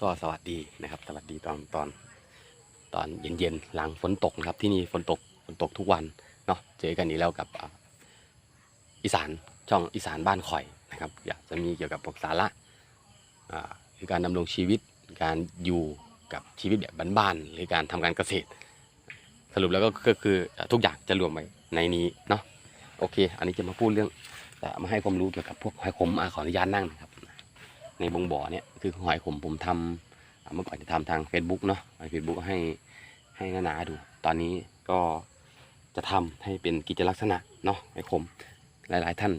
ก็สวัสดีนะครับ สวัสดีตอนตอนตอนเย็นๆหลังฝนตกนะครับที่นี่ฝนตกฝนตกทุกวันเนาะเจอกันอีกแล้วกับอีสานช่องอีสานบ้านข่อยนะครับอยากจะมีเกี่ยวกับพวกสาระคือการดำรงชีวิตการอยู่กับชีวิตแบบบ้านๆหรือการทำการเกษตร สรุปแล้วก็ก็คือทุกอย่างจะรวมไว้ในนี้เนาะโอเค อันนี้จะมาพูดเรื่องแต่มาให้ความรู้เกี่ยวกับพวกหอยขมอขออนุญาตนั่งนะครับ ในบงบ่อเนี่ยคือหอยขมผมทำอ่าเมื่อก่อนจะทำทาง Facebook เนาะใน Facebook ให้ให้นานาดู ตอนนี้ก็จะทำให้เป็นกิจลักษณะเนาะหอยขมหลาย ๆ ท่าน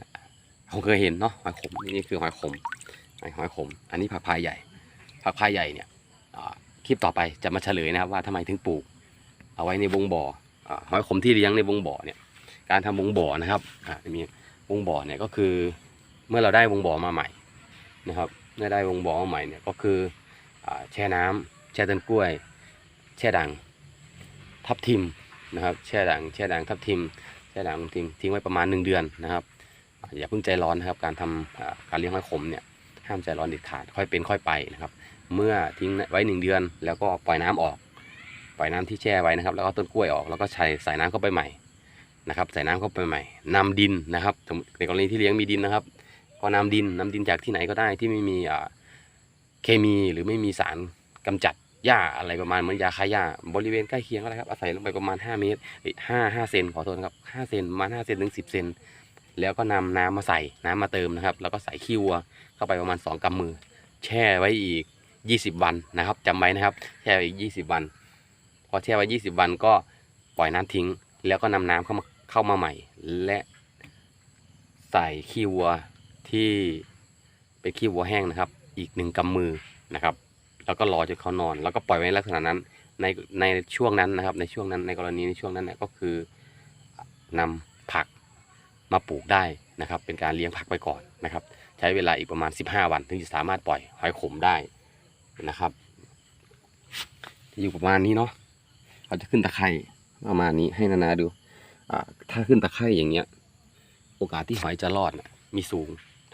คงเคยเห็นเนาะหอยขมนี่คือหอยขมหอยหอยขม อันนี้ผักพายใหญ่ผักพายใหญ่เนี่ยคลิปต่อไปจะมาเฉลยนะครับว่าทำไมถึงปลูก เอาไว้ในวงบ่อหอยขมที่เลี้ยงในวงบ่อเนี่ยการทำวงบ่อนะครับอ่ามีวงบ่อเนี่ยก็คือเมื่อเราได้วงบ่อมาใหม่นะครับ เมื่อได้วงบ่อมาใหม่เนี่ยก็คือแช่น้ำแช่ต้นกล้วย แช่ด่างทับทิมนะครับ แช่ด่างแช่ด่างทับทิม แช่ด่างทับทิมทิ้งไว้ประมาณ 1 เดือนนะครับ อย่าเพิ่งใจร้อนนะครับ การทำอ่าการเลี้ยงหอยขมเนี่ยห้ามใจร้อนเด็ดขาดค่อยเป็นค่อยไปนะครับ เมื่อทิ้งไว้ 1 เดือน แล้วก็ปล่อยน้ำออก ปล่อยน้ำที่แช่ไว้นะครับ แล้วก็ต้นกล้วยออกแล้วก็ใส่ใส่น้ำเข้าไปใหม่นะครับ ใส่น้ำเข้าไปใหม่นำดินนะครับในกรณีที่เลี้ยงมีดินนะครับ ก็นำดินนำดินจากที่ไหนก็ได้ที่ไม่มีเคมีหรือไม่มีสารกำจัดหญ้าอะไรประมาณเหมือนยาฆ่าหญ้าบริเวณใกล้เคียงก็ได้ครับอาศัยลงไปประมาณ 5 เมตรห้าห้าเซนขอโทษนะครับ5เซนประมาณ5เซนถึง10เซนแล้วก็นำน้ำมาใส่น้ำมาเติมนะครับ แล้วก็ใส่ขี้วัวเข้าไปประมาณ 2กำมือ แช่ไว้อีก 20 วันนะครับจำไว้นะครับ แช่อีก 20 วัน พอแช่ไว้ 20 วันก็ปล่อยน้ำทิ้ง แล้วก็นำน้ำเข้ามาเข้ามาใหม่ และใส่ขี้วัว ที่เป็นขี้วัวแห้งนะครับ อีกหนึ่งกำมือนะครับ แล้วก็รอจนเขานอน แล้วก็ปล่อยไว้ในลักษณะนั้น ในในช่วงนั้นนะครับ ในช่วงนั้นในกรณีในช่วงนั้นเนี่ยก็คือนำผักมาปลูกได้นะครับ เป็นการเลี้ยงผักไปก่อนนะครับ ใช้เวลาอีกประมาณ 15 วันถึงจะสามารถปล่อยหอยขมได้นะครับอยู่ประมาณนี้เนาะเขาจะขึ้นตะไคร่ประมาณนี้ให้นานาดูอ่าถ้าขึ้นตะไคร่อย่างเงี้ย โอกาสที่หอยจะรอดนะมีสูง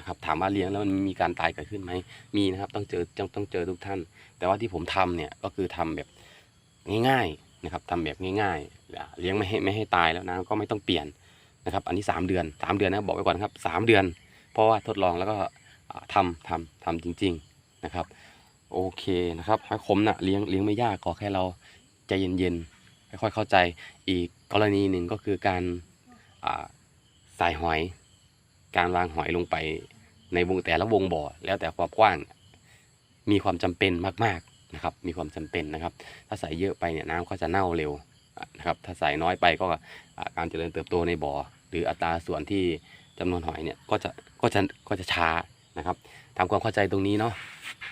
นะครับ ถามว่าเลี้ยงแล้วมันมีการตายเกิดขึ้นไหมมีนะครับ ต้องเจอต้องต้องเจอทุกท่าน แต่ว่าที่ผมทำเนี่ยก็คือทำแบบง่ายๆนะครับทำแบบง่ายๆเลี้ยงไม่ให้ไม่ให้ตายแล้วนะก็ไม่ต้องเปลี่ยนนะครับ อันนี้สามเดือนสามเดือนนะบอกไว้ก่อนนะครับสามเดือน เพราะว่าทดลองแล้วก็อ่าทำทำทำจริง ๆนะครับ โอเคนะครับหอยขมนะ่ะเลี้ยงเลี้ยงไม่ยากขอแค่เราใจเย็นๆค่อยๆเข้าใจอีกกรณีหนึ่งก็คือการใส่หอยการวางหอยลงไป ในวงแต่ละวงบ่อแล้วแต่ความกว้าง มีความจำเป็นมากๆนะครับ มีความจำเป็นนะครับ ถ้าใส่เยอะไปเนี่ยน้ำก็จะเน่าเร็วนะครับ ถ้าใส่น้อยไปก็การเจริญเติบโตในบ่อ หรืออัตราส่วนที่จำนวนหอยเนี่ยก็จะก็จะก็จะช้านะครับทำความเข้าใจตรงนี้เนาะ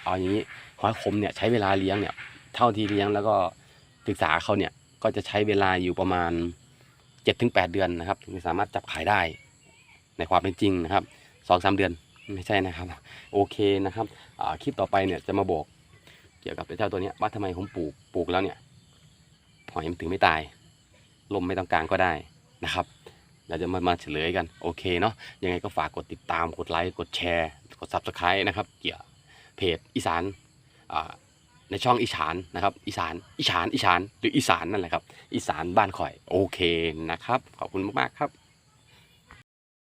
เอาอย่างนี้หอยขมเนี่ยใช้เวลาเลี้ยงเนี่ยเท่าที่เลี้ยงแล้วก็ศึกษาเขาเนี่ยก็จะใช้เวลาอยู่ประมาณ 7-8 เดือนนะครับ ถึงสามารถจับขายได้ในความเป็นจริงนะครับสองสามเดือน ไม่ใช่นะครับ โอเคนะครับคลิปต่อไปเนี่ยจะมาบอกเกี่ยวกับเจ้าตัวนี้ว่าทำไมผมปลูกปลูกแล้วเนี่ยหอยมันถึงไม่ตาย ลมไม่ต้องกลางก็ได้นะครับเราจะมามาเฉลยกันโอเคเนาะยังไงก็ฝากกดติดตามกดไลค์กดแชร์ กด subscribe นะครับเกี่ยวเพจอีสานในช่องอีสานนะครับอีสานอีสานอีสานหรืออีสานนั่นแหละครับอีสานบ้านข่อยโอเคนะครับ ขอบคุณมากๆครับ